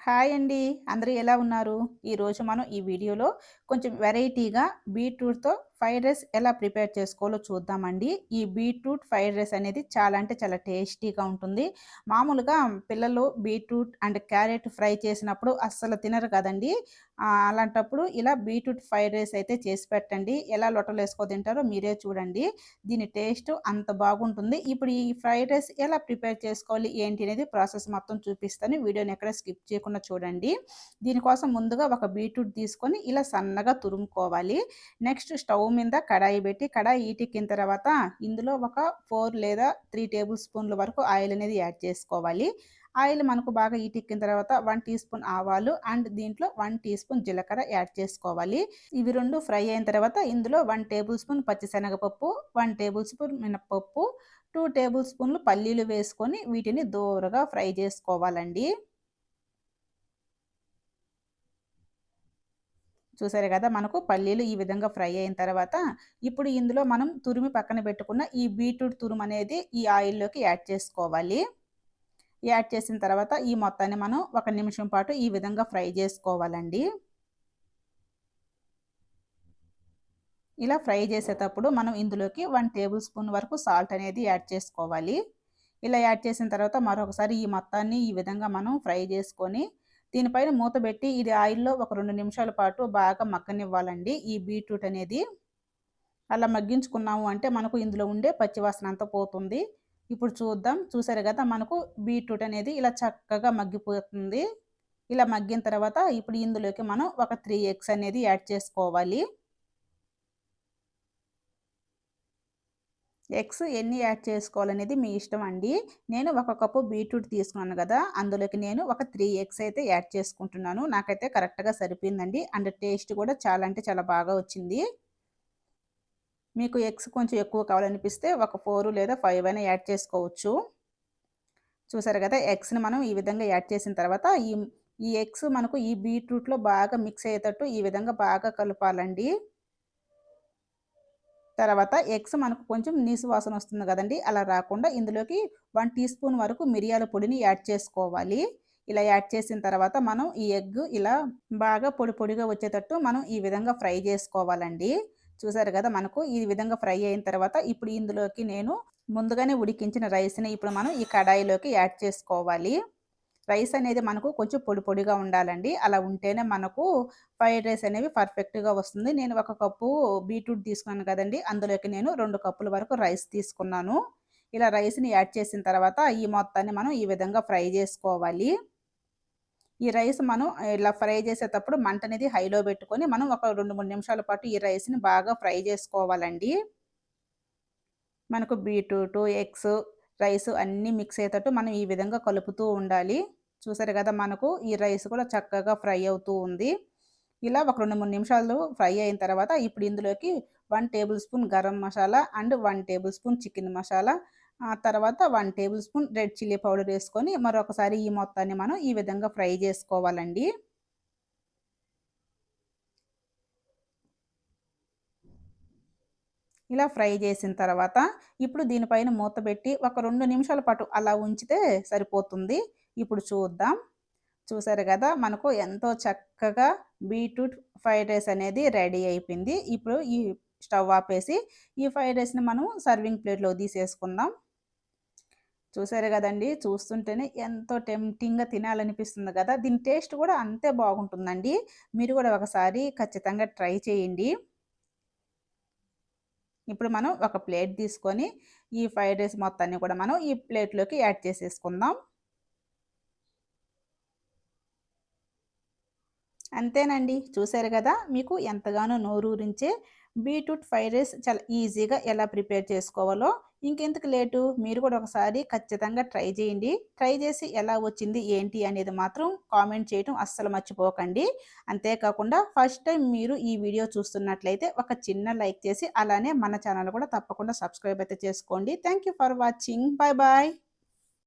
Hi అండి. అందరూ ఎలా ఉన్నారు? ఈరోజు మనం ఈ వీడియోలో కొంచెం వెరైటీగా బీట్రూట్తో ఫ్రైడ్ రైస్ ఎలా ప్రిపేర్ చేసుకోవాలో చూద్దామండి. ఈ బీట్రూట్ ఫ్రైడ్ రైస్ అనేది చాలా అంటే చాలా టేస్టీగా ఉంటుంది. మామూలుగా పిల్లలు బీట్రూట్ అండ్ క్యారెట్ ఫ్రై చేసినప్పుడు అస్సలు తినరు కదండి. అలాంటప్పుడు ఇలా బీట్రూట్ ఫ్రైడ్ రైస్ అయితే చేసి పెట్టండి. ఎలా లొట్టలు వేసుకో తింటారో మీరే చూడండి. దీని టేస్ట్ అంత బాగుంటుంది. ఇప్పుడు ఈ ఫ్రైడ్ రైస్ ఎలా ప్రిపేర్ చేసుకోవాలి ఏంటి అనేది ప్రాసెస్ మొత్తం చూపిస్తాను. వీడియోని ఎక్కడ స్కిప్ చేయకుండా చూడండి. దీనికోసం ముందుగా ఒక బీట్రూట్ తీసుకొని ఇలా సన్నగా తురుముకోవాలి. నెక్స్ట్ స్టవ్ మీద కడాయి పెట్టి కడాయి ఈటిక్కిన తర్వాత ఇందులో ఒక ఫోర్ లేదా త్రీ టేబుల్ స్పూన్ల వరకు ఆయిల్ అనేది యాడ్ చేసుకోవాలి. ఆయిల్ మనకు బాగా ఈటిక్కిన తర్వాత వన్ టీ స్పూన్ ఆవాలు అండ్ దీంట్లో వన్ టీ స్పూన్ జీలకర్ర యాడ్ చేసుకోవాలి. ఇవి రెండు ఫ్రై అయిన తర్వాత ఇందులో వన్ టేబుల్ స్పూన్ పచ్చిశనగపప్పు వన్ టేబుల్ స్పూన్ మినపప్పు టూ టేబుల్ స్పూన్లు పల్లీలు వేసుకొని వీటిని దూరగా ఫ్రై చేసుకోవాలండి. చూసారు కదా! మనకు పల్లీలు ఈ విధంగా ఫ్రై అయిన తర్వాత ఇప్పుడు ఇందులో మనం తురిమి పక్కన పెట్టుకున్న ఈ బీట్రూట్ తురుము అనేది ఈ ఆయిల్లోకి యాడ్ చేసుకోవాలి. యాడ్ చేసిన తర్వాత ఈ మొత్తాన్ని మనం ఒక నిమిషం పాటు ఈ విధంగా ఫ్రై చేసుకోవాలండి. ఇలా ఫ్రై చేసేటప్పుడు మనం ఇందులోకి వన్ టేబుల్ స్పూన్ వరకు సాల్ట్ అనేది యాడ్ చేసుకోవాలి. ఇలా యాడ్ చేసిన తర్వాత మరొకసారి ఈ మొత్తాన్ని ఈ విధంగా మనం ఫ్రై చేసుకొని దీనిపైన మూత పెట్టి ఇది ఆయిల్లో ఒక రెండు నిమిషాల పాటు బాగా మగ్గనివ్వాలండి. ఈ బీట్రూట్ అనేది అలా మగ్గించుకున్నాము అంటే మనకు ఇందులో ఉండే పచ్చివాసన అంతా పోతుంది. ఇప్పుడు చూద్దాం. చూసారు కదా మనకు బీట్రూట్ అనేది ఇలా చక్కగా మగ్గిపోతుంది. ఇలా మగ్గిన తర్వాత ఇప్పుడు ఇందులోకి మనం ఒక త్రీ ఎగ్స్ అనేది యాడ్ చేసుకోవాలి. ఎగ్స్ ఎన్ని యాడ్ చేసుకోవాలనేది మీ ఇష్టం అండి. నేను ఒక కప్పు బీట్రూట్ తీసుకున్నాను కదా అందులోకి నేను ఒక త్రీ ఎగ్స్ అయితే యాడ్ చేసుకుంటున్నాను. నాకైతే కరెక్ట్గా సరిపోయిందండి. అండ్ టేస్ట్ కూడా చాలా అంటే చాలా బాగా వచ్చింది. మీకు ఎగ్స్ కొంచెం ఎక్కువ కావాలనిపిస్తే ఒక ఫోర్ లేదా ఫైవ్ అయినా యాడ్ చేసుకోవచ్చు. చూసారు కదా ఎగ్స్ని మనం ఈ విధంగా యాడ్ చేసిన తర్వాత ఈ ఈ ఎగ్స్ మనకు ఈ బీట్రూట్లో బాగా మిక్స్ అయ్యేటట్టు ఈ విధంగా బాగా కలపాలండి. తర్వాత ఎగ్స్ మనకు కొంచెం నీసు వాసన వస్తుంది కదండి. అలా రాకుండా ఇందులోకి వన్ టీ స్పూన్ వరకు మిరియాల పొడిని యాడ్ చేసుకోవాలి. ఇలా యాడ్ చేసిన తర్వాత మనం ఈ ఎగ్ ఇలా బాగా పొడి పొడిగా వచ్చేటట్టు మనం ఈ విధంగా ఫ్రై చేసుకోవాలండి. చూసారు కదా మనకు ఈ విధంగా ఫ్రై అయిన తర్వాత ఇప్పుడు ఇందులోకి నేను ముందుగానే ఉడికించిన రైస్ని ఇప్పుడు మనం ఈ కడాయిలోకి యాడ్ చేసుకోవాలి. రైస్ అనేది మనకు కొంచెం పొడి పొడిగా ఉండాలండి. అలా ఉంటేనే మనకు ఫ్రైడ్ రైస్ అనేవి పర్ఫెక్ట్గా వస్తుంది. నేను ఒక కప్పు బీట్రూట్ తీసుకున్నాను కదండి. అందులోకి నేను రెండు కప్పుల వరకు రైస్ తీసుకున్నాను. ఇలా రైస్ని యాడ్ చేసిన తర్వాత ఈ మొత్తాన్ని మనం ఈ విధంగా ఫ్రై చేసుకోవాలి. ఈ రైస్ మనం ఇలా ఫ్రై చేసేటప్పుడు మంట అనేది హైలో పెట్టుకొని మనం ఒక రెండు మూడు నిమిషాల పాటు ఈ రైస్ని బాగా ఫ్రై చేసుకోవాలండి. మనకు బీట్రూట్ ఎగ్స్ రైస్ అన్నీ మిక్స్ అయ్యేటట్టు మనం ఈ విధంగా కలుపుతూ ఉండాలి. చూసారు కదా మనకు ఈ రైస్ కూడా చక్కగా ఫ్రై అవుతూ ఉంది. ఇలా ఒక రెండు మూడు నిమిషాలు ఫ్రై అయిన తర్వాత ఇప్పుడు ఇందులోకి one table spoon garam masala and one table spoon chicken masala ఆ తర్వాత one table spoon red chilli powder వేసుకొని మరొకసారి ఈ మొత్తాన్ని మనం ఈ విధంగా ఫ్రై చేసుకోవాలండి. ఇలా ఫ్రై చేసిన తర్వాత ఇప్పుడు దీనిపైన మూత పెట్టి ఒక రెండు నిమిషాల పాటు అలా ఉంచితే సరిపోతుంది. ఇప్పుడు చూద్దాం. చూసారు కదా మనకు ఎంతో చక్కగా బీట్రూట్ ఫ్రైడ్ రైస్ అనేది రెడీ అయిపోయింది. ఇప్పుడు ఈ స్టవ్ ఆపేసి ఈ ఫ్రైడ్ రైస్ని మనం సర్వింగ్ ప్లేట్లో తీసేసుకుందాం. చూసారు కదండి చూస్తుంటేనే ఎంతో టెంప్టింగ్గా తినాలనిపిస్తుంది కదా. దీని టేస్ట్ కూడా అంతే బాగుంటుందండి. మీరు కూడా ఒకసారి ఖచ్చితంగా ట్రై చేయండి. ఇప్పుడు మనం ఒక ప్లేట్ తీసుకొని ఈ ఫ్రైడ్ రైస్ మొత్తాన్ని కూడా మనం ఈ ప్లేట్లోకి యాడ్ చేసేసుకుందాం. అంతేనండి. చూసారు కదా మీకు ఎంతగానో నోరూరించే బీట్రూట్ ఫ్రైడ్ రైస్ చాలా ఈజీగా ఎలా ప్రిపేర్ చేసుకోవాలో. ఇంకెందుకు లేటు? మీరు కూడా ఒకసారి ఖచ్చితంగా ట్రై చేయండి. ట్రై చేసి ఎలా వచ్చింది ఏంటి అనేది మాత్రం కామెంట్ చేయడం అస్సలు మర్చిపోకండి. అంతేకాకుండా ఫస్ట్ టైం మీరు ఈ వీడియో చూస్తున్నట్లయితే ఒక చిన్న లైక్ చేసి అలానే మన ఛానల్ కూడా తప్పకుండా సబ్స్క్రైబ్ అయితే చేసుకోండి. Thank for watching. Bye bye.